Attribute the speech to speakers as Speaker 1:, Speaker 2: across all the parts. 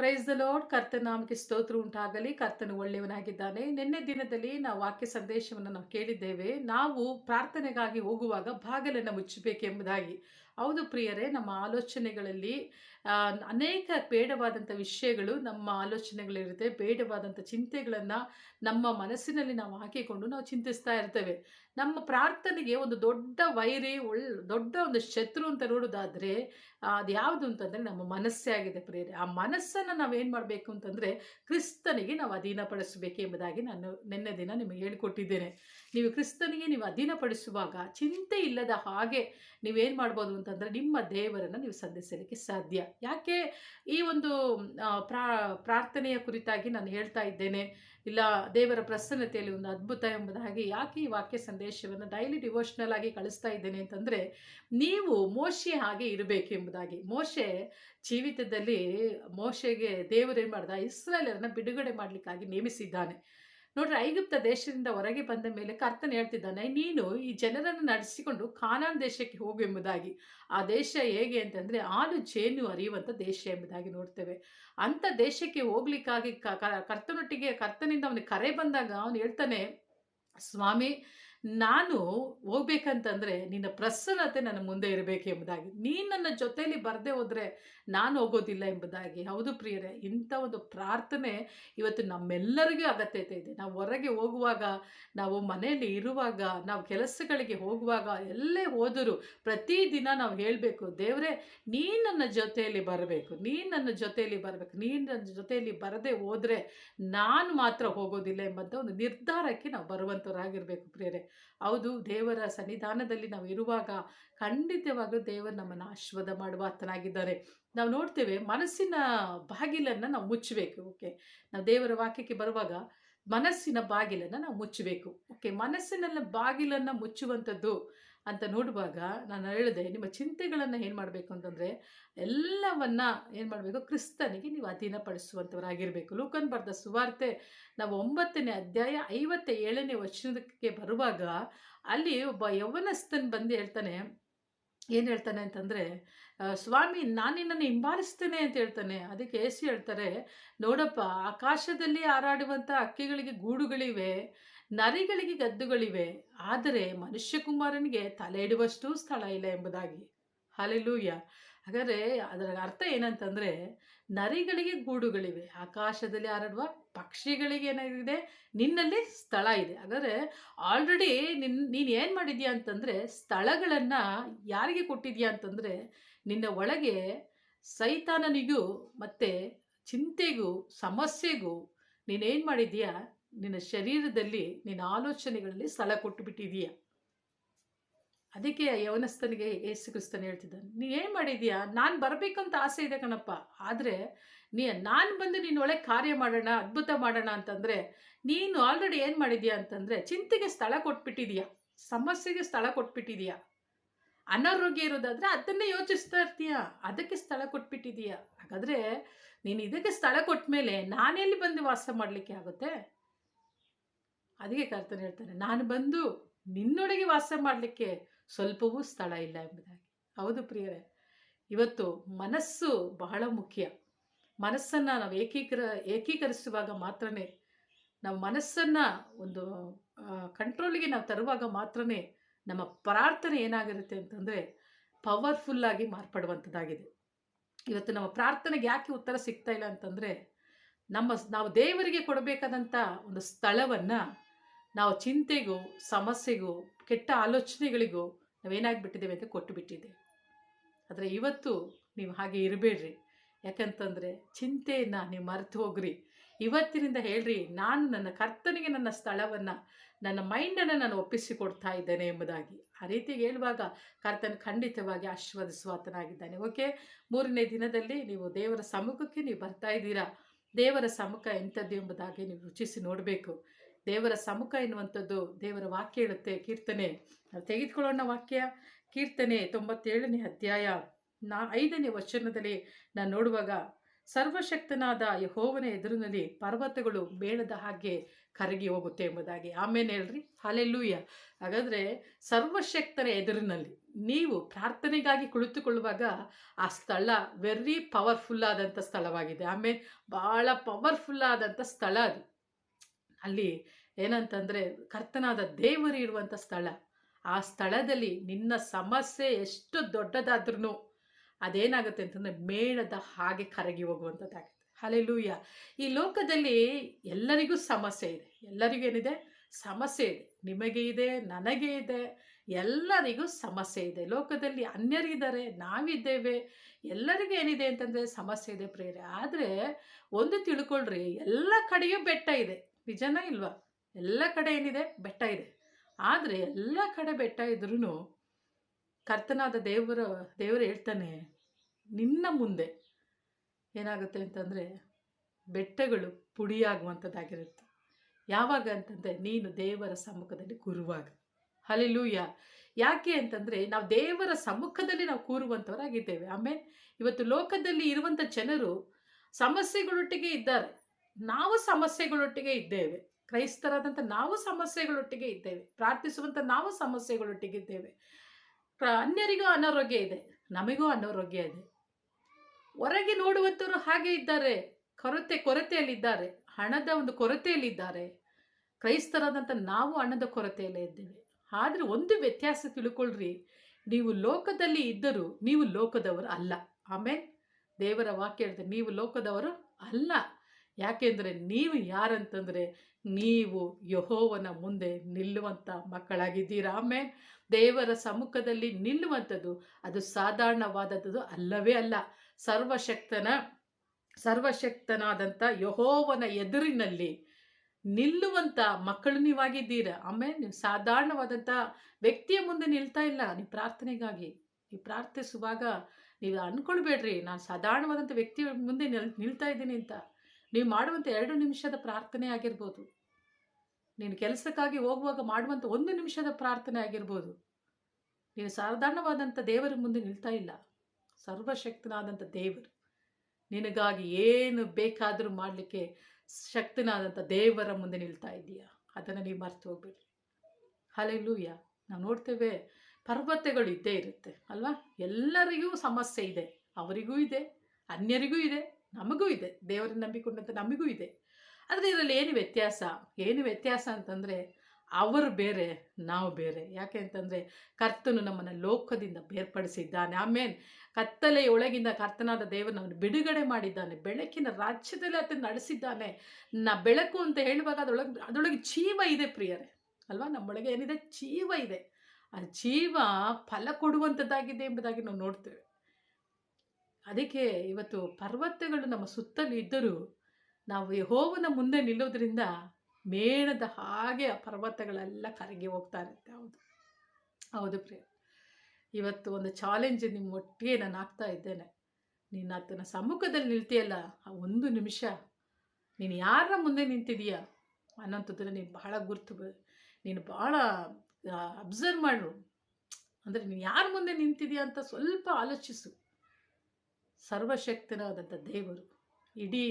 Speaker 1: Price the lord ಕರ್ತನಾಮಕ್ಕೆ ಸ್ತೋತ್ರ ಉಂಟಾಗಲಿ. ಕರ್ತನು ಒಳ್ಳೆಯವನಾಗಿದ್ದಾನೆ. ನಿನ್ನೆ ದಿನದಲ್ಲಿ ನಾವು ವಾಕ್ಯ ಸಂದೇಶವನ್ನು ನಾವು ಕೇಳಿದ್ದೇವೆ. ನಾವು ಪ್ರಾರ್ಥನೆಗಾಗಿ ಹೋಗುವಾಗ ಬಾಗಿಲನ್ನು ಮುಚ್ಚಬೇಕೆಂಬುದಾಗಿ. ಹೌದು ಪ್ರಿಯರೇ, ನಮ್ಮ ಆಲೋಚನೆಗಳಲ್ಲಿ ಅನೇಕ ಬೇಡವಾದಂಥ ವಿಷಯಗಳು ನಮ್ಮ ಆಲೋಚನೆಗಳಿರುತ್ತೆ. ಬೇಡವಾದಂಥ ಚಿಂತೆಗಳನ್ನು ನಮ್ಮ ಮನಸ್ಸಿನಲ್ಲಿ ನಾವು ಹಾಕಿಕೊಂಡು ನಾವು ಚಿಂತಿಸ್ತಾ ಇರ್ತೇವೆ. ನಮ್ಮ ಪ್ರಾರ್ಥನೆಗೆ ಒಂದು ದೊಡ್ಡ ವೈರಿ ಒಳ್ಳೆ ದೊಡ್ಡ ಒಂದು ಶತ್ರು ಅಂತ ನೋಡೋದಾದರೆ ಅದು ಯಾವುದು ಅಂತಂದರೆ ನಮ್ಮ ಮನಸ್ಸೇ ಆಗಿದೆ ಪ್ರೇರೆ ಆ ಮನಸ್ಸನ್ನು ನಾವೇನು ಮಾಡಬೇಕು ಅಂತಂದರೆ, ಕ್ರಿಸ್ತನಿಗೆ ನಾವು ಅಧೀನಪಡಿಸಬೇಕು ಎಂಬುದಾಗಿ ನಾನು ನಿನ್ನೆ ದಿನ ನಿಮಗೆ ಹೇಳಿಕೊಟ್ಟಿದ್ದೇನೆ. ನೀವು ಕ್ರಿಸ್ತನಿಗೆ ನೀವು ಅಧೀನಪಡಿಸುವಾಗ ಚಿಂತೆ ಇಲ್ಲದ ಹಾಗೆ ನೀವೇನು ಮಾಡ್ಬೋದು ಅಂತಂದರೆ ನಿಮ್ಮ ದೇವರನ್ನು ನೀವು ಸಂಧಿಸಲಿಕ್ಕೆ ಸಾಧ್ಯ. ಯಾಕೆ ಈ ಒಂದು ಪ್ರಾ, ಪ್ರಾರ್ಥನೆಯ ಕುರಿತಾಗಿ ನಾನು ಹೇಳ್ತಾ ಇದ್ದೇನೆ. ಇಲ್ಲ, ದೇವರ ಪ್ರಸನ್ನತೆಯಲ್ಲಿ ಒಂದು ಅದ್ಭುತ ಎಂಬುದಾಗಿ ಯಾಕೆ ಈ ವಾಕ್ಯ ಸಂದೇಶವನ್ನು ಡೈಲಿ ಡಿವೋಷನಲ್ ಆಗಿ ಕಳಿಸ್ತಾ ಇದ್ದೇನೆ ಅಂತಂದರೆ, ನೀವು ಮೋಶೆ ಹಾಗೆ ಇರಬೇಕು ಎಂಬುದಾಗಿ. ಮೋಶೆ ಜೀವಿತದಲ್ಲಿ ಮೋಶೆಗೆ ದೇವರೇನು ಮಾಡ್ದ? ಇಸ್ರೇಲರನ್ನು ಬಿಡುಗಡೆ ಮಾಡಲಿಕ್ಕಾಗಿ ನೇಮಿಸಿದ್ದಾನೆ. ನೋಡ್ರಿ ಐಗುಪ್ತ ದೇಶದಿಂದ ಹೊರಗೆ ಬಂದ ಮೇಲೆ ಕರ್ತನ್ ಹೇಳ್ತಿದ್ದಾನೆ, ನೀನು ಈ ಜನರನ್ನು ನಡೆಸಿಕೊಂಡು ಖಾನಾನ್ ದೇಶಕ್ಕೆ ಹೋಗು ಎಂಬುದಾಗಿ. ಆ ದೇಶ ಹೇಗೆ ಅಂತಂದರೆ ಹಾಲು ಜೇನು ಅರಿಯುವಂಥ ದೇಶ ಎಂಬುದಾಗಿ ನೋಡ್ತೇವೆ. ಅಂಥ ದೇಶಕ್ಕೆ ಹೋಗ್ಲಿಕ್ಕಾಗಿ ಕರ್ತನೊಟ್ಟಿಗೆ ಕರ್ತನಿಂದ ಅವನಿಗೆ ಕರೆ ಬಂದಾಗ ಅವನು ಹೇಳ್ತಾನೆ, ಸ್ವಾಮಿ ನಾನು ಹೋಗ್ಬೇಕಂತಂದರೆ ನಿನ್ನ ಪ್ರಸನ್ನತೆ ನನ್ನ ಮುಂದೆ ಇರಬೇಕು ಎಂಬುದಾಗಿ. ನೀನು ನನ್ನ ಜೊತೆಯಲ್ಲಿ ಬರದೇ ಹೋದರೆ ನಾನು ಹೋಗೋದಿಲ್ಲ ಎಂಬುದಾಗಿ. ಹೌದು ಪ್ರಿಯರೇ, ಇಂಥ ಒಂದು ಪ್ರಾರ್ಥನೆ ಇವತ್ತು ನಮ್ಮೆಲ್ಲರಿಗೂ ಅಗತ್ಯತೆ ಇದೆ. ನಾವು ಹೊರಗೆ ಹೋಗುವಾಗ, ನಾವು ಮನೆಯಲ್ಲಿ ಇರುವಾಗ, ನಾವು ಕೆಲಸಗಳಿಗೆ ಹೋಗುವಾಗ ಎಲ್ಲೇ ಹೋದರೂ ಪ್ರತಿದಿನ ನಾವು ಹೇಳಬೇಕು, ದೇವರೇ ನೀ ನನ್ನ ಜೊತೆಯಲ್ಲಿ ಬರಬೇಕು, ನೀನು ನನ್ನ ಜೊತೆಯಲ್ಲಿ ಬರಬೇಕು, ನೀನು ನನ್ನ ಜೊತೆಯಲ್ಲಿ ಬರದೇ ಹೋದರೆ ನಾನು ಮಾತ್ರ ಹೋಗೋದಿಲ್ಲ ಎಂಬಂಥ ಒಂದು ನಿರ್ಧಾರಕ್ಕೆ ನಾವು ಬರುವಂಥವ್ರಾಗಿರಬೇಕು ಪ್ರಿಯರೇ. ಹೌದು, ದೇವರ ಸನ್ನಿಧಾನದಲ್ಲಿ ನಾವು ಇರುವಾಗ ಖಂಡಿತವಾಗ್ಲೂ ದೇವರು ನಮ್ಮನ್ನು ಆಶೀರ್ವಾದ ಮಾಡುವ ಆತನಾಗಿದ್ದಾರೆ. ನಾವು ನೋಡ್ತೇವೆ ಮನಸ್ಸಿನ ಬಾಗಿಲನ್ನು ನಾವು ಮುಚ್ಚಬೇಕು, ಓಕೆ? ನಾವು ದೇವರ ವಾಕ್ಯಕ್ಕೆ ಬರುವಾಗ ಮನಸ್ಸಿನ ಬಾಗಿಲನ್ನು ನಾವು ಮುಚ್ಚಬೇಕು, ಓಕೆ? ಮನಸ್ಸಿನ ಬಾಗಿಲನ್ನು ಮುಚ್ಚುವಂಥದ್ದು ಅಂತ ನೋಡುವಾಗ ನಾನು ಹೇಳಿದೆ, ನಿಮ್ಮ ಚಿಂತೆಗಳನ್ನು ಏನು ಮಾಡಬೇಕು ಅಂತಂದರೆ, ಎಲ್ಲವನ್ನು ಏನು ಮಾಡಬೇಕು? ಕ್ರಿಸ್ತನಿಗೆ ನೀವು ಅಧೀನಪಡಿಸುವಂಥವರಾಗಿರಬೇಕು. ಲೂಕನ್ ಬರೆದ ಸುವಾರ್ತೆ ನಾವು ಒಂಬತ್ತನೇ ಅಧ್ಯಾಯ ಐವತ್ತ ಏಳನೇ ವಚನಕ್ಕೆ ಬರುವಾಗ ಅಲ್ಲಿ ಒಬ್ಬ ಯೌವನಸ್ಥನ್ ಬಂದು ಹೇಳ್ತಾನೆ, ಏನು ಹೇಳ್ತಾನೆ ಅಂತಂದರೆ ಸ್ವಾಮಿ, ನಾನು ನಿನ್ನನ್ನು ಹಿಂಬಾಲಿಸ್ತೇನೆ ಅಂತ ಹೇಳ್ತಾನೆ. ಅದಕ್ಕೆ ಏಸು ಹೇಳ್ತಾರೆ, ನೋಡಪ್ಪ, ಆಕಾಶದಲ್ಲಿ ಹಾರಾಡುವಂಥ ಹಕ್ಕಿಗಳಿಗೆ ಗೂಡುಗಳಿವೆ. ನರಿಗಳಿಗೆ ಗದ್ದುಗಳಿವೆ, ಆದರೆ ಮನುಷ್ಯಕುಮಾರನಿಗೆ ತಲೆ ಇಡುವಷ್ಟು ಸ್ಥಳ ಇಲ್ಲ ಎಂಬುದಾಗಿ. ಅಲೆಲೂಯ್ಯ ಹಾಗಾದರೆ ಅದರ ಅರ್ಥ ಏನಂತಂದರೆ, ನರಿಗಳಿಗೆ ಗೂಡುಗಳಿವೆ, ಆಕಾಶದಲ್ಲಿ ಹಾರಾಡುವ ಪಕ್ಷಿಗಳಿಗೆ ಏನಾಗಿದೆ, ನಿನ್ನಲ್ಲಿ ಸ್ಥಳ ಇದೆ. ಹಾಗಾದರೆ ಆಲ್ರೆಡಿ ನಿನ್, ನೀನು ಏನು ಮಾಡಿದ್ಯಾ ಅಂತಂದರೆ, ಸ್ಥಳಗಳನ್ನು ಯಾರಿಗೆ ಕೊಟ್ಟಿದ್ಯಾ ಅಂತಂದರೆ, ನಿನ್ನ ಒಳಗೆ ಸೈತಾನನಿಗೂ ಮತ್ತು ಚಿಂತೆಗೂ ಸಮಸ್ಯೆಗೂ ನೀನೇನು ಮಾಡಿದ್ಯಾ ನಿನ್ನ ಶರೀರದಲ್ಲಿ ನಿನ್ನ ಆಲೋಚನೆಗಳಲ್ಲಿ ಸ್ಥಳ ಕೊಟ್ಟು ಬಿಟ್ಟಿದೀಯ ಅದಕ್ಕೆ ಯವನಸ್ಥನಿಗೆ ಯೇಸು ಕ್ರಿಸ್ತನ್ ಹೇಳ್ತಿದ್ದಾನೆ, ನೀ ಏನು ಮಾಡಿದೀಯಾ? ನಾನು ಬರಬೇಕಂತ ಆಸೆ ಇದೆ ಕಣಪ್ಪ. ಆದರೆ ನೀ, ನಾನು ಬಂದು ನಿನ್ನೊಳಗೆ ಕಾರ್ಯ ಮಾಡೋಣ, ಅದ್ಭುತ ಮಾಡೋಣ ಅಂತಂದರೆ, ನೀನು ಆಲ್ರೆಡಿ ಏನು ಮಾಡಿದ್ಯಾ ಅಂತಂದರೆ, ಚಿಂತೆಗೆ ಸ್ಥಳ ಕೊಟ್ಬಿಟ್ಟಿದೀಯ. ಸಮಸ್ಯೆಗೆ ಸ್ಥಳ ಕೊಟ್ಬಿಟ್ಟಿದೀಯ. ಅನಾರೋಗ್ಯ ಇರೋದಾದರೆ ಅದನ್ನೇ ಯೋಚಿಸ್ತಾ ಇರ್ತೀಯ. ಅದಕ್ಕೆ ಸ್ಥಳ ಕೊಟ್ಬಿಟ್ಟಿದೀಯ. ಹಾಗಾದರೆ ನೀನು ಇದಕ್ಕೆ ಸ್ಥಳ ಕೊಟ್ಟ ಮೇಲೆ ನಾನೆಲ್ಲಿ ಬಂದು ವಾಸ ಮಾಡಲಿಕ್ಕೆ ಆಗುತ್ತೆ? ಅದಕ್ಕೆ ಕರ್ತನೆ ಹೇಳ್ತಾನೆ, ನಾನು ಬಂದು ನಿನ್ನೊಳಗೆ ವಾಸ ಮಾಡಲಿಕ್ಕೆ ಸ್ವಲ್ಪವೂ ಸ್ಥಳ ಇಲ್ಲ ಎಂಬುದಾಗಿ. ಹೌದು ಪ್ರಿಯರೇ, ಇವತ್ತು ಮನಸ್ಸು ಬಹಳ ಮುಖ್ಯ. ಮನಸ್ಸನ್ನು ನಾವು ಏಕೀಕರ, ಏಕೀಕರಿಸುವಾಗ ಮಾತ್ರನೇ ನಾವು ಮನಸ್ಸನ್ನು ಒಂದು ಕಂಟ್ರೋಲಿಗೆ ನಾವು ತರುವಾಗ ಮಾತ್ರನೇ ನಮ್ಮ ಪ್ರಾರ್ಥನೆ ಏನಾಗಿರುತ್ತೆ ಅಂತಂದರೆ ಪವರ್ಫುಲ್ಲಾಗಿ ಮಾರ್ಪಡುವಂಥದ್ದಾಗಿದೆ. ಇವತ್ತು ನಮ್ಮ ಪ್ರಾರ್ಥನೆಗೆ ಯಾಕೆ ಉತ್ತರ ಸಿಗ್ತಾ ಇಲ್ಲ ಅಂತಂದರೆ, ನಮ್ಮ ನಾವು ದೇವರಿಗೆ ಕೊಡಬೇಕಾದಂಥ ಒಂದು ಸ್ಥಳವನ್ನು ನಾವು ಚಿಂತೆಗೂ, ಸಮಸ್ಯೆಗೂ, ಕೆಟ್ಟ ಆಲೋಚನೆಗಳಿಗೂ ನಾವೇನಾಗಿಬಿಟ್ಟಿದ್ದೇವೆ ಅಂತ ಕೊಟ್ಟು ಬಿಟ್ಟಿದ್ದೆ. ಆದರೆ ಇವತ್ತು ನೀವು ಹಾಗೆ ಇರಬೇಡ್ರಿ. ಯಾಕಂತಂದರೆ ಚಿಂತೆಯನ್ನು ನೀವು ಮರೆತು ಹೋಗ್ರಿ. ಇವತ್ತಿನಿಂದ ಹೇಳ್ರಿ, ನಾನು ನನ್ನ ಕರ್ತನಿಗೆ ನನ್ನ ಸ್ಥಳವನ್ನು, ನನ್ನ ಮೈಂಡನ್ನು ನಾನು ಒಪ್ಪಿಸಿಕೊಡ್ತಾ ಇದ್ದೇನೆ ಎಂಬುದಾಗಿ. ಆ ರೀತಿ ಹೇಳುವಾಗ ಕರ್ತನ ಖಂಡಿತವಾಗಿ ಆಶೀರ್ವದಿಸುವಾತನಾಗಿದ್ದಾನೆ. ಓಕೆ? ಮೂರನೇ ದಿನದಲ್ಲಿ ನೀವು ದೇವರ ಸಮ್ಮುಖಕ್ಕೆ ನೀವು ಬರ್ತಾ ಇದ್ದೀರಾ? ದೇವರ ಸಮ್ಮುಖ ಎಂಥದ್ದು ಎಂಬುದಾಗಿ ನೀವು ರುಚಿಸಿ ನೋಡಬೇಕು. ದೇವರ ಸಮ್ಮುಖ ಎನ್ನುವಂಥದ್ದು ದೇವರ ವಾಕ್ಯ ಹೇಳುತ್ತೆ ಕೀರ್ತನೆ. ನಾವು ತೆಗೆದುಕೊಳ್ಳೋಣ ವಾಕ್ಯ. ಕೀರ್ತನೆ ತೊಂಬತ್ತೇಳನೇ ಅಧ್ಯಾಯ ನಾ ಐದನೇ ವಚನದಲ್ಲಿ ನಾನು ನೋಡುವಾಗ, ಸರ್ವಶಕ್ತನಾದ ಯಹೋವನ ಎದುರಿನಲ್ಲಿ ಪರ್ವತಗಳು ಬೇಳದ ಹಾಗೆ ಕರಗಿ ಹೋಗುತ್ತೆ ಎಂಬುದಾಗಿ. ಆಮೇಲೆ ಹೇಳ್ರಿ. ಹಾಲೆಲ್ಲೂಯ್ಯ ಹಾಗಾದರೆ ಸರ್ವಶಕ್ತನ ಎದುರಿನಲ್ಲಿ ನೀವು ಪ್ರಾರ್ಥನೆಗಾಗಿ ಕುಳಿತುಕೊಳ್ಳುವಾಗ ಆ ಸ್ಥಳ ವೆರಿ ಪವರ್ಫುಲ್ ಆದಂಥ ಸ್ಥಳವಾಗಿದೆ. ಆಮೇಲೆ ಭಾಳ ಪವರ್ಫುಲ್ ಆದಂಥ ಸ್ಥಳ ಅದು. ಅಲ್ಲಿ ಏನಂತಂದರೆ ಕರ್ತನಾದ ದೇವರು ಇರುವಂಥ ಸ್ಥಳ. ಆ ಸ್ಥಳದಲ್ಲಿ ನಿನ್ನ ಸಮಸ್ಯೆ ಎಷ್ಟು ದೊಡ್ಡದಾದ್ರೂ ಅದೇನಾಗುತ್ತೆ ಅಂತಂದರೆ ಮೇಣದ ಹಾಗೆ ಕರಗಿ ಹೋಗುವಂಥದ್ದಾಗುತ್ತೆ ಅಲೆಲೂಯ್ಯ ಈ ಲೋಕದಲ್ಲಿ ಎಲ್ಲರಿಗೂ ಸಮಸ್ಯೆ ಇದೆ. ಎಲ್ಲರಿಗೂ ಏನಿದೆ? ಸಮಸ್ಯೆ ಇದೆ. ನಿಮಗೆ ಇದೆ, ನನಗೆ ಇದೆ, ಎಲ್ಲರಿಗೂ ಸಮಸ್ಯೆ ಇದೆ. ಲೋಕದಲ್ಲಿ ಅನ್ಯರಿದ್ದಾರೆ, ನಾವಿದ್ದೇವೆ, ಎಲ್ಲರಿಗೂ ಏನಿದೆ ಅಂತಂದರೆ ಸಮಸ್ಯೆ ಇದೆ ಪ್ರೇರೆ ಆದರೆ ಒಂದು ತಿಳ್ಕೊಳ್ರಿ, ಎಲ್ಲ ಕಡೆಯೂ ಬೆಟ್ಟ ಇದೆ. ನಿಜನಾ ಇಲ್ವಾ? ಎಲ್ಲ ಕಡೆ ಏನಿದೆ? ಬೆಟ್ಟ ಇದೆ. ಆದರೆ ಎಲ್ಲ ಕಡೆ ಬೆಟ್ಟ ಇದ್ರೂ ಕರ್ತನಾದ ದೇವರ, ದೇವರು ಹೇಳ್ತಾನೆ, ನಿನ್ನ ಮುಂದೆ ಏನಾಗುತ್ತೆ ಅಂತಂದರೆ ಬೆಟ್ಟಗಳು ಪುಡಿಯಾಗುವಂಥದ್ದಾಗಿರುತ್ತೆ. ಯಾವಾಗ ಅಂತಂದರೆ ನೀನು ದೇವರ ಸಮ್ಮುಖದಲ್ಲಿ ಕೂರುವಾಗ. ಹಲಿಲೂಯ ಯಾಕೆ ಅಂತಂದರೆ ನಾವು ದೇವರ ಸಮ್ಮುಖದಲ್ಲಿ ನಾವು ಕೂರುವಂಥವರಾಗಿದ್ದೇವೆ. ಆಮೇಲೆ ಇವತ್ತು ಲೋಕದಲ್ಲಿ ಇರುವಂಥ ಜನರು ಸಮಸ್ಯೆಗಳೊಟ್ಟಿಗೆ ಇದ್ದಾರೆ. ನಾವು ಸಮಸ್ಯೆಗಳೊಟ್ಟಿಗೆ ಇದ್ದೇವೆ. ಕ್ರೈಸ್ತರಾದಂಥ ನಾವು ಸಮಸ್ಯೆಗಳೊಟ್ಟಿಗೆ ಇದ್ದೇವೆ. ಪ್ರಾರ್ಥಿಸುವಂಥ ನಾವು ಸಮಸ್ಯೆಗಳೊಟ್ಟಿಗೆ ಇದ್ದೇವೆ. ಅನ್ಯರಿಗೂ ಅನಾರೋಗ್ಯ ಇದೆ. ನಮಗೂ ಅನಾರೋಗ್ಯ ಇದೆ. ಹೊರಗೆ ನೋಡುವಂಥವ್ರು ಹಾಗೆ ಇದ್ದಾರೆ. ಕೊರತೆ, ಕೊರತೆಯಲ್ಲಿದ್ದಾರೆ. ಹಣದ ಒಂದು ಕೊರತೆಯಲ್ಲಿದ್ದಾರೆ. ಕ್ರೈಸ್ತರಾದಂಥ ನಾವು ಹಣದ ಕೊರತೆಯಲ್ಲೇ ಇದ್ದೇವೆ. ಆದರೆ ಒಂದು ವ್ಯತ್ಯಾಸ ತಿಳ್ಕೊಳ್ರಿ. ನೀವು ಲೋಕದಲ್ಲಿ ಇದ್ದರೂ ನೀವು ಲೋಕದವರು ಅಲ್ಲ. ಆಮೇಲೆ ದೇವರ ವಾಕ್ಯ ಹೇಳ್ತಾರೆ ನೀವು ಲೋಕದವರು ಅಲ್ಲ. ಯಾಕೆಂದರೆ ನೀವು ಯಾರಂತಂದರೆ ನೀವು ಯಹೋವನ ಮುಂದೆ ನಿಲ್ಲುವಂಥ ಮಕ್ಕಳಾಗಿದ್ದೀರಾ? ಆಮೇಲೆ ದೇವರ ಸಮ್ಮುಖದಲ್ಲಿ ನಿಲ್ಲುವಂಥದ್ದು ಅದು ಸಾಧಾರಣವಾದದ್ದು ಅಲ್ಲವೇ ಅಲ್ಲ. ಸರ್ವಶಕ್ತನ, ಸರ್ವಶಕ್ತನಾದಂಥ ಯಹೋವನ ಎದುರಿನಲ್ಲಿ ನಿಲ್ಲುವಂಥ ಮಕ್ಕಳು ನೀವಾಗಿದ್ದೀರ? ಆಮೇಲೆ ನೀವು ಸಾಧಾರಣವಾದಂಥ ವ್ಯಕ್ತಿಯ ಮುಂದೆ ನಿಲ್ತಾ ಇಲ್ಲ. ನೀವು ಪ್ರಾರ್ಥನೆಗಾಗಿ, ನೀವು ಪ್ರಾರ್ಥಿಸುವಾಗ ನೀವು ಅಂದ್ಕೊಳ್ಬೇಡ್ರಿ. ನಾನು ಸಾಧಾರಣವಾದಂಥ ವ್ಯಕ್ತಿ ಮುಂದೆ ನಿಲ್, ನಿಲ್ತಾ ಇದ್ದೀನಿ ಅಂತ. ನೀವು ಮಾಡುವಂಥ ಎರಡು ನಿಮಿಷದ ಪ್ರಾರ್ಥನೆ ಆಗಿರ್ಬೋದು. ನೀನು ಕೆಲಸಕ್ಕಾಗಿ ಹೋಗುವಾಗ ಮಾಡುವಂಥ ಒಂದು ನಿಮಿಷದ ಪ್ರಾರ್ಥನೆ ಆಗಿರ್ಬೋದು. ನೀನು ಸಾಧಾರಣವಾದಂಥ ದೇವರ ಮುಂದೆ ನಿಲ್ತಾ ಇಲ್ಲ. ಸರ್ವಶಕ್ತನಾದಂಥ ದೇವರು, ನಿನಗಾಗಿ ಏನು ಬೇಕಾದರೂ ಮಾಡಲಿಕ್ಕೆ ಶಕ್ತನಾದಂಥ ದೇವರ ಮುಂದೆ ನಿಲ್ತಾ ಇದ್ದೀಯಾ? ಅದನ್ನು ನೀವು ಮರ್ತು ಹೋಗ್ಬೇಡಿ. ಹಲೆಲೂಯ ನಾವು ನೋಡ್ತೇವೆ ಪರ್ವತಗಳು ಇದ್ದೇ ಇರುತ್ತೆ, ಅಲ್ವಾ? ಎಲ್ಲರಿಗೂ ಸಮಸ್ಯೆ ಇದೆ, ಅವರಿಗೂ ಇದೆ, ಅನ್ಯರಿಗೂ ಇದೆ. ನಮಗೂ ಇದೆ. ದೇವರನ್ನ ನಂಬಿಕೊಂಡಂಥ ನಮಗೂ ಇದೆ. ಆದರೆ ಇದರಲ್ಲಿ ಏನು ವ್ಯತ್ಯಾಸ? ಏನು ವ್ಯತ್ಯಾಸ ಅಂತಂದರೆ ಅವರು ಬೇರೆ, ನಾವು ಬೇರೆ. ಯಾಕೆ ಅಂತಂದರೆ ಕರ್ತನು ನಮ್ಮನ್ನು ಲೋಕದಿಂದ ಬೇರ್ಪಡಿಸಿದ್ದಾನೆ. ಆಮೇಲೆ ಕತ್ತಲೆಯ ಒಳಗಿಂದ ಕರ್ತನಾದ ದೇವರು ನಮ್ಮನ್ನು ಬಿಡುಗಡೆ ಮಾಡಿದ್ದಾನೆ. ಬೆಳಕಿನ ರಾಜ್ಯದಲ್ಲಿ ಅದನ್ನು ನಡೆಸಿದ್ದಾನೆ. ನಾ ಬೆಳಕು ಅಂತ ಹೇಳುವಾಗ ಅದರೊಳಗೆ ಅದರೊಳಗೆ ಜೀವ ಇದೆ ಪ್ರಿಯರೇ. ಅಲ್ವಾ? ನಮ್ಮೊಳಗೆ ಏನಿದೆ? ಜೀವ ಇದೆ. ಆ ಜೀವ ಫಲ ಕೊಡುವಂಥದ್ದಾಗಿದೆ ಎಂಬುದಾಗಿ ನಾವು ನೋಡ್ತೇವೆ. ಅದಕ್ಕೆ ಇವತ್ತು ಪರ್ವತಗಳು ನಮ್ಮ ಸುತ್ತಲೂ ಇದ್ದರೂ ನಾವು ಯಹೋವನ ಮುಂದೆ ನಿಲ್ಲೋದ್ರಿಂದ ಮೇಣದ ಹಾಗೆ ಆ ಪರ್ವತಗಳೆಲ್ಲ ಕರಗಿ ಹೋಗ್ತಾ ಇರುತ್ತೆ. ಹೌದು. ಹೌದು ಪ್ರಿಯ. ಇವತ್ತು ಒಂದು ಚಾಲೆಂಜ್ ನಿಮ್ಮ ಒಟ್ಟಿಗೆ ನಾನು ಆಗ್ತಾ ಇದ್ದೇನೆ. ನೀನು ಆತನ ಸಮ್ಮುಖದಲ್ಲಿ ನಿಲ್ತೀಯಲ್ಲ? ಆ ಒಂದು ನಿಮಿಷ. ನೀನು ಯಾರ ಮುಂದೆ ನಿಂತಿದೀಯಾ ಅನ್ನೋಂಥದ್ದನ್ನು ನೀನು ಬಹಳ ಗುರ್ತು ನೀನು ಭಾಳ ಅಬ್ಸರ್ವ್ ಮಾಡು. ಅಂದರೆ ನೀನು ಯಾರ ಮುಂದೆ ನಿಂತಿದೀಯ ಅಂತ ಸ್ವಲ್ಪ ಆಲೋಚಿಸು. ಸರ್ವಶಕ್ತನಾದಂಥ ದೇವರು. ಇಡೀ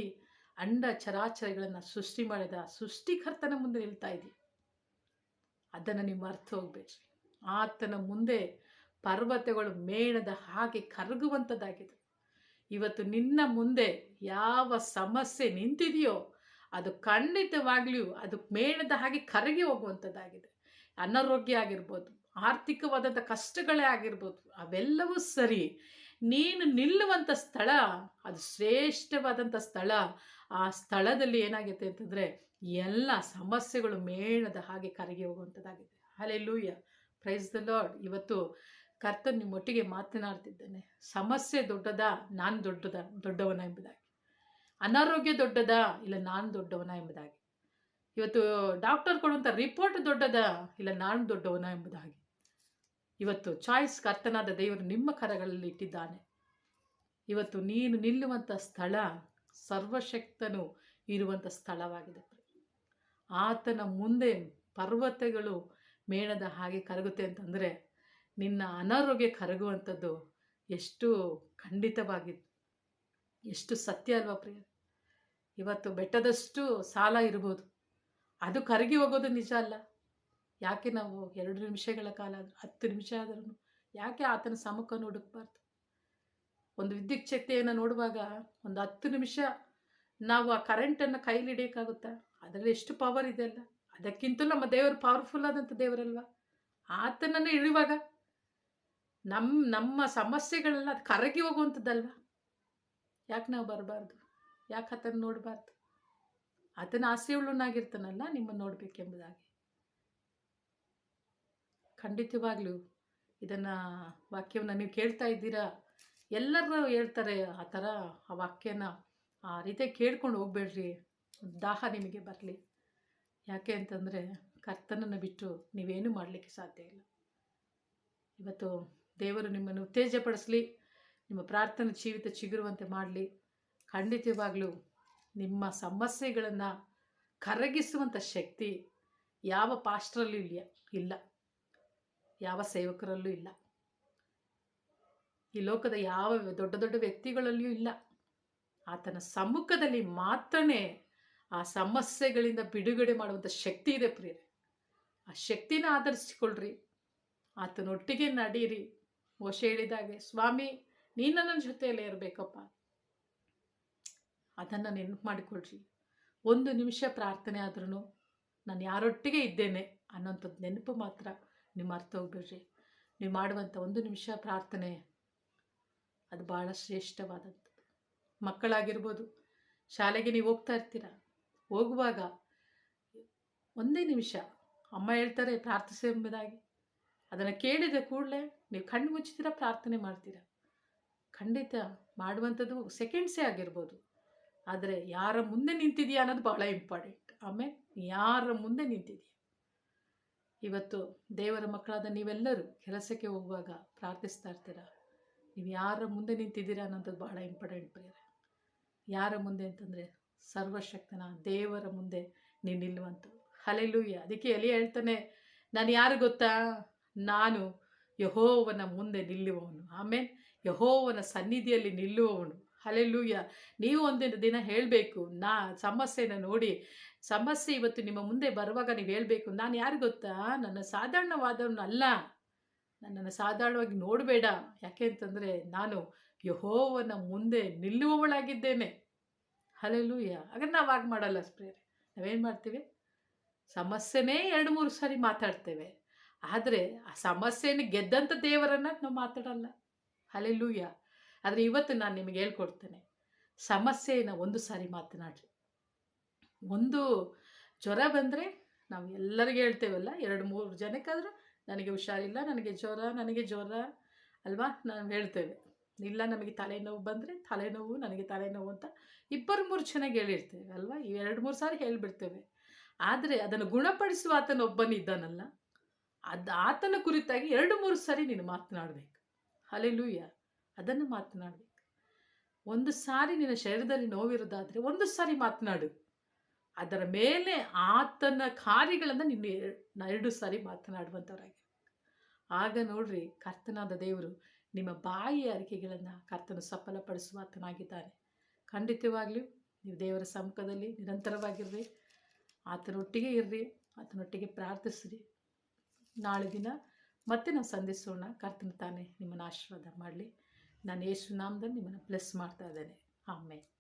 Speaker 1: ಅಂಡ ಚರಾಚರಗಳನ್ನು ಸೃಷ್ಟಿ ಮಾಡಿದ ಸೃಷ್ಟಿಕರ್ತನ ಮುಂದೆ ನಿಲ್ತಾ ಇದ್ದೀವಿ ಅದನ್ನು ನೀವು ಅರ್ಥ ಹೋಗ್ಬೇಡ್ರಿ. ಆತನ ಮುಂದೆ ಪರ್ವತಗಳು ಮೇಣದ ಹಾಗೆ ಕರಗುವಂಥದ್ದಾಗಿದೆ. ಇವತ್ತು ನಿನ್ನ ಮುಂದೆ ಯಾವ ಸಮಸ್ಯೆ ನಿಂತಿದೆಯೋ ಅದು ಖಂಡಿತವಾಗ್ಲಿಯೂ ಅದು ಮೇಣದ ಹಾಗೆ ಕರಗಿ ಹೋಗುವಂಥದ್ದಾಗಿದೆ. ಅನಾರೋಗ್ಯ ಆಗಿರ್ಬೋದು, ಆರ್ಥಿಕವಾದಂಥ ಕಷ್ಟಗಳೇ ಆಗಿರ್ಬೋದು, ಅವೆಲ್ಲವೂ ಸರಿ. ನೀನು ನಿಲ್ಲುವಂಥ ಸ್ಥಳ, ಅದು ಶ್ರೇಷ್ಠವಾದಂಥ ಸ್ಥಳ. ಆ ಸ್ಥಳದಲ್ಲಿ ಏನಾಗುತ್ತೆ ಅಂತಂದರೆ, ಎಲ್ಲ ಸಮಸ್ಯೆಗಳು ಮೇಣದ ಹಾಗೆ ಕರಗಿ ಹೋಗುವಂಥದ್ದಾಗಿದೆ ಅಲ್ಲೆಲ್ಲೂಯ್ಯ ಪ್ರೈಸ್ ದ ಲಾರ್ಡ್ ಇವತ್ತು ಕರ್ತನ್ ನಿಮ್ಮೊಟ್ಟಿಗೆ ಮಾತನಾಡ್ತಿದ್ದಾನೆ. ಸಮಸ್ಯೆ ದೊಡ್ಡದ, ನಾನು ದೊಡ್ಡದ, ದೊಡ್ಡವನ ಎಂಬುದಾಗಿ. ಅನಾರೋಗ್ಯ ದೊಡ್ಡದ, ಇಲ್ಲ ನಾನು ದೊಡ್ಡವನ ಎಂಬುದಾಗಿ. ಇವತ್ತು ಡಾಕ್ಟರ್ ಕೊಡುವಂಥ ರಿಪೋರ್ಟ್ ದೊಡ್ಡದ, ಇಲ್ಲ ನಾನು ದೊಡ್ಡವನ ಎಂಬುದಾಗಿ. ಇವತ್ತು ಚಾಯ್ಸ್ ಕರ್ತನಾದ ದೇವರು ನಿಮ್ಮ ಕರಗಳಲ್ಲಿ ಇಟ್ಟಿದ್ದಾನೆ. ಇವತ್ತು ನೀನು ನಿಲ್ಲುವಂಥ ಸ್ಥಳ ಸರ್ವಶಕ್ತನು ಇರುವಂಥ ಸ್ಥಳವಾಗಿದೆ. ಆತನ ಮುಂದೆ ಪರ್ವತಗಳು ಮೇಣದ ಹಾಗೆ ಕರಗುತ್ತೆ ಅಂತಂದರೆ ನಿನ್ನ ಅನಾರೋಗ್ಯ ಕರಗುವಂಥದ್ದು ಎಷ್ಟು ಖಂಡಿತವಾಗಿತ್ತು ಎಷ್ಟು ಸತ್ಯ ಅಲ್ವಾ ಪ್ರಿಯ ಇವತ್ತು ಬೆಟ್ಟದಷ್ಟು ಸಾಲ ಇರ್ಬೋದು. ಅದು ಕರಗಿ ಹೋಗೋದು ನಿಜ ಅಲ್ಲ. ಯಾಕೆ ನಾವು ಎರಡು ನಿಮಿಷಗಳ ಕಾಲ ಆದರೂ, ಹತ್ತು ನಿಮಿಷ ಆದ್ರೂ ಯಾಕೆ ಆತನ ಸಮುಖವನ್ನು ಹುಡುಕಬಾರ್ದು? ಒಂದು ವಿದ್ಯುತ್ ಶಕ್ತಿಯನ್ನು ನೋಡುವಾಗ ಒಂದು ಹತ್ತು ನಿಮಿಷ ನಾವು ಆ ಕರೆಂಟನ್ನು ಕೈಲಿ ಹಿಡಿಯೋಕ್ಕಾಗುತ್ತಾ ಅದರಲ್ಲಿ ಎಷ್ಟು ಪವರ್ ಇದೆ ಅಲ್ಲ? ಅದಕ್ಕಿಂತಲೂ ನಮ್ಮ ದೇವರು ಪವರ್ಫುಲ್ ಆದಂಥ ದೇವರಲ್ವಾ? ಆತನನ್ನು ಇಳಿಯುವಾಗ ನಮ್ಮ ನಮ್ಮ ಸಮಸ್ಯೆಗಳೆಲ್ಲ ಅದು ಕರಗಿ ಹೋಗುವಂಥದ್ದಲ್ವ? ಯಾಕೆ ನಾವು ಬರಬಾರ್ದು? ಯಾಕೆ ಆತನ ನೋಡಬಾರ್ದು? ಆತನ ಆಸೆಯುಳ್ಳನಾಗಿರ್ತಾನಲ್ಲ ನಿಮ್ಮನ್ನು ನೋಡಬೇಕೆಂಬುದಾಗಿ. ಖಂಡಿತವಾಗ್ಲೂ ಇದನ್ನು ವಾಕ್ಯವನ್ನು ನೀವು ಕೇಳ್ತಾ ಇದ್ದೀರಾ? ಎಲ್ಲರೂ ಹೇಳ್ತಾರೆ ಆ ಥರ ಆ ವಾಕ್ಯನ ಆ ರೀತಿ ಕೇಳ್ಕೊಂಡು ಹೋಗ್ಬೇಡ್ರಿ. ದಾಹ ನಿಮಗೆ ಬರಲಿ. ಯಾಕೆ ಅಂತಂದರೆ ಕರ್ತನನ್ನು ಬಿಟ್ಟು ನೀವೇನು ಮಾಡಲಿಕ್ಕೆ ಸಾಧ್ಯ ಇಲ್ಲ. ಇವತ್ತು ದೇವರು ನಿಮ್ಮನ್ನು ಉತ್ತೇಜಪಡಿಸಲಿ, ನಿಮ್ಮ ಪ್ರಾರ್ಥನೆ ಜೀವಿತ ಚಿಗುರುವಂತೆ ಮಾಡಲಿ. ಖಂಡಿತವಾಗಲೂ ನಿಮ್ಮ ಸಮಸ್ಯೆಗಳನ್ನು ಕರಗಿಸುವಂಥ ಶಕ್ತಿ ಯಾವ ಪಾಸ್ಟ್ರಲ್ಲೂ ಇಲ್ಲ ಇಲ್ಲ. ಯಾವ ಸೇವಕರಲ್ಲೂ ಇಲ್ಲ. ಈ ಲೋಕದ ಯಾವ ದೊಡ್ಡ ದೊಡ್ಡ ವ್ಯಕ್ತಿಗಳಲ್ಲಿಯೂ ಇಲ್ಲ. ಆತನ ಸಮ್ಮುಖದಲ್ಲಿ ಮಾತ್ರನೇ ಆ ಸಮಸ್ಯೆಗಳಿಂದ ಬಿಡುಗಡೆ ಮಾಡುವಂಥ ಶಕ್ತಿ ಇದೆ ಪ್ರಿಯರೇ. ಆ ಶಕ್ತಿನ ಆಧರಿಸಿಕೊಳ್ಳ್ರಿ. ಆತನೊಟ್ಟಿಗೆ ನಡೀರಿ ಮೋಶ ಹೇಳಿದಾಗೆ ಸ್ವಾಮಿ ನೀ ನನ್ನ ಜೊತೆಯಲ್ಲೇ ಇರಬೇಕಪ್ಪ. ಅದನ್ನು ನೆನಪು ಮಾಡಿಕೊಳ್ರಿ. ಒಂದು ನಿಮಿಷ ಪ್ರಾರ್ಥನೆ ಆದ್ರೂ ನಾನು ಯಾರೊಟ್ಟಿಗೆ ಇದ್ದೇನೆ ಅನ್ನೋಂಥದ್ದು ನೆನಪು ಮಾತ್ರ ನೀವು ಮರ್ತು ಹೋಗ್ಬೇಡ್ರಿ. ನೀವು ಮಾಡುವಂಥ ಒಂದು ನಿಮಿಷ ಪ್ರಾರ್ಥನೆ, ಅದು ಭಾಳ ಶ್ರೇಷ್ಠವಾದದ್ದು. ಮಕ್ಕಳಾಗಿರ್ಬೋದು, ಶಾಲೆಗೆ ನೀವು ಹೋಗ್ತಾ ಇರ್ತೀರ, ಹೋಗುವಾಗ ಒಂದೇ ನಿಮಿಷ ಅಮ್ಮ ಹೇಳ್ತಾರೆ ಪ್ರಾರ್ಥಿಸಿ ಎಂಬುದಾಗಿ. ಅದನ್ನು ಕೇಳಿದ ಕೂಡಲೇ ನೀವು ಕಣ್ಣು ಮುಚ್ಚಿದ್ರ ಪ್ರಾರ್ಥನೆ ಮಾಡ್ತೀರ. ಖಂಡಿತ ಮಾಡುವಂಥದ್ದು ಸೆಕೆಂಡ್ಸೇ ಆಗಿರ್ಬೋದು. ಆದರೆ ಯಾರ ಮುಂದೆ ನಿಂತಿದೆಯಾ ಅನ್ನೋದು ಭಾಳ ಇಂಪಾರ್ಟೆಂಟ್. ಆಮೇಲೆ ಯಾರ ಮುಂದೆ ನಿಂತಿದೆಯಾ ಇವತ್ತು ದೇವರ ಮಕ್ಕಳಾದ ನೀವೆಲ್ಲರೂ ಕೆಲಸಕ್ಕೆ ಹೋಗುವಾಗ ಪ್ರಾರ್ಥಿಸ್ತಾ ಇರ್ತೀರ? ನೀವು ಯಾರ ಮುಂದೆ ನಿಂತಿದ್ದೀರಾ ಅನ್ನೋದು ಬಹಳ ಇಂಪಾರ್ಟೆಂಟ್ ಪ್ರೇಯರ್. ಯಾರ ಮುಂದೆ ಅಂತಂದರೆ ಸರ್ವಶಕ್ತನ ದೇವರ ಮುಂದೆ ನೀನು ನಿಲ್ಲುವಂಥ ಹಲೆಲೂಯ್ಯ ಅದಕ್ಕೆ ಎಲಿ ಹೇಳ್ತಾನೆ, ನಾನು ಯಾರು ಗೊತ್ತಾ? ನಾನು ಯಹೋವನ ಮುಂದೆ ನಿಲ್ಲುವವನು. ಆಮೇಲೆ ಯಹೋವನ ಸನ್ನಿಧಿಯಲ್ಲಿ ನಿಲ್ಲುವವನು. ಹಲೆಲೂಯ್ಯ ನೀವು ಒಂದಿನ ದಿನ ಹೇಳಬೇಕು, ನಾ ಸಮಸ್ಯೆನ ನೋಡಿ. ಸಮಸ್ಯೆ ಇವತ್ತು ನಿಮ್ಮ ಮುಂದೆ ಬರುವಾಗ ನೀವು ಹೇಳಬೇಕು, ನಾನು ಯಾರು ಗೊತ್ತಾ? ನನ್ನ ಸಾಧಾರಣವಾದವನು ಅಲ್ಲ. ನನ್ನನ್ನು ಸಾಧಾರಣವಾಗಿ ನೋಡಬೇಡ. ಯಾಕೆ ಅಂತಂದರೆ ನಾನು ಯಹೋವನ ಮುಂದೆ ನಿಲ್ಲುವವಳಾಗಿದ್ದೇನೆ. ಅಲೆಲ್ಲೂಯ್ಯ ಹಾಗೆ ನಾವು ಆಗ ಮಾಡಲ್ಲ ಸ್ಪ್ರೇರೆ ನಾವೇನು ಮಾಡ್ತೀವಿ? ಸಮಸ್ಯೆನೇ ಎರಡು ಮೂರು ಸಾರಿ ಮಾತಾಡ್ತೇವೆ. ಆದರೆ ಆ ಸಮಸ್ಯೆಯನ್ನು ಗೆದ್ದಂಥ ದೇವರನ್ನು ನಾವು ಮಾತಾಡಲ್ಲ. ಹಲೆಲೂಯ್ಯ ಆದರೆ ಇವತ್ತು ನಾನು ನಿಮಗೆ ಹೇಳ್ಕೊಡ್ತೇನೆ. ಸಮಸ್ಯೆಯನ್ನು ಒಂದು ಸಾರಿ ಮಾತನಾಡ್ರಿ. ಒಂದು ಜ್ವರ ಬಂದರೆ ನಾವು ಎಲ್ಲರಿಗೂ ಹೇಳ್ತೇವಲ್ಲ, ಎರಡು ಮೂರು ಜನಕ್ಕಾದರೂ ನನಗೆ ಹುಷಾರಿಲ್ಲ, ನನಗೆ ಜ್ವರ ನನಗೆ ಜ್ವರ ಅಲ್ವಾ ನಾವು ಹೇಳ್ತೇವೆ. ಇಲ್ಲ ನಮಗೆ ತಲೆನೋವು ಬಂದರೆ ತಲೆನೋವು, ನನಗೆ ತಲೆನೋವು ಅಂತ ಇಬ್ಬರು ಮೂರು ಚೆನ್ನಾಗಿ ಹೇಳಿರ್ತೇವೆ ಅಲ್ವಾ? ಎರಡು ಮೂರು ಸಾರಿ ಹೇಳಿಬಿಡ್ತೇವೆ. ಆದರೆ ಅದನ್ನು ಗುಣಪಡಿಸುವ ಆತನ ಒಬ್ಬನಿದ್ದಾನಲ್ಲ ಅದು ಆತನ ಕುರಿತಾಗಿ ಎರಡು ಮೂರು ಸಾರಿ ನೀನು ಮಾತನಾಡಬೇಕು. ಹಲೆಲೂಯ್ಯ ಅದನ್ನು ಮಾತನಾಡಬೇಕು ಒಂದು ಸಾರಿ ನಿನ್ನ ಶರೀರದಲ್ಲಿ ನೋವಿರೋದಾದರೆ ಒಂದು ಸಾರಿ ಮಾತನಾಡು. ಅದರ ಮೇಲೆ ಆತನ ಕಾರ್ಯಗಳನ್ನು ನಿನ್ನ ಎರಡು ಸಾರಿ ಮಾತನಾಡುವಂಥವ್ರಾಗಿ ಆಗ ನೋಡ್ರಿ, ಕರ್ತನಾದ ದೇವರು ನಿಮ್ಮ ಬಾಯಿ ಅರಿಕೆಗಳನ್ನು ಕರ್ತನು ಸಫಲಪಡಿಸುವ ಆತನಾಗಿದ್ದಾನೆ ಖಂಡಿತವಾಗ್ಲೂ ನೀವು ದೇವರ ಸಮ್ಮುಖದಲ್ಲಿ ನಿರಂತರವಾಗಿರ್ರಿ. ಆತನೊಟ್ಟಿಗೆ ಇರ್ರಿ, ಆತನೊಟ್ಟಿಗೆ ಪ್ರಾರ್ಥಿಸ್ರಿ. ನಾಳೆ ದಿನ ಮತ್ತೆ ನಾವು ಸಂಧಿಸೋಣ. ಕರ್ತನ ತಾನೇ ನಿಮ್ಮನ್ನು ಆಶೀರ್ವಾದ ಮಾಡಲಿ. ನಾನು ಯೇಸು ನಾಮದಲ್ಲಿ ನಿಮ್ಮನ್ನು ಬ್ಲೆಸ್ ಮಾಡ್ತಾ ಇದ್ದೇನೆ. ಆಮೇಲೆ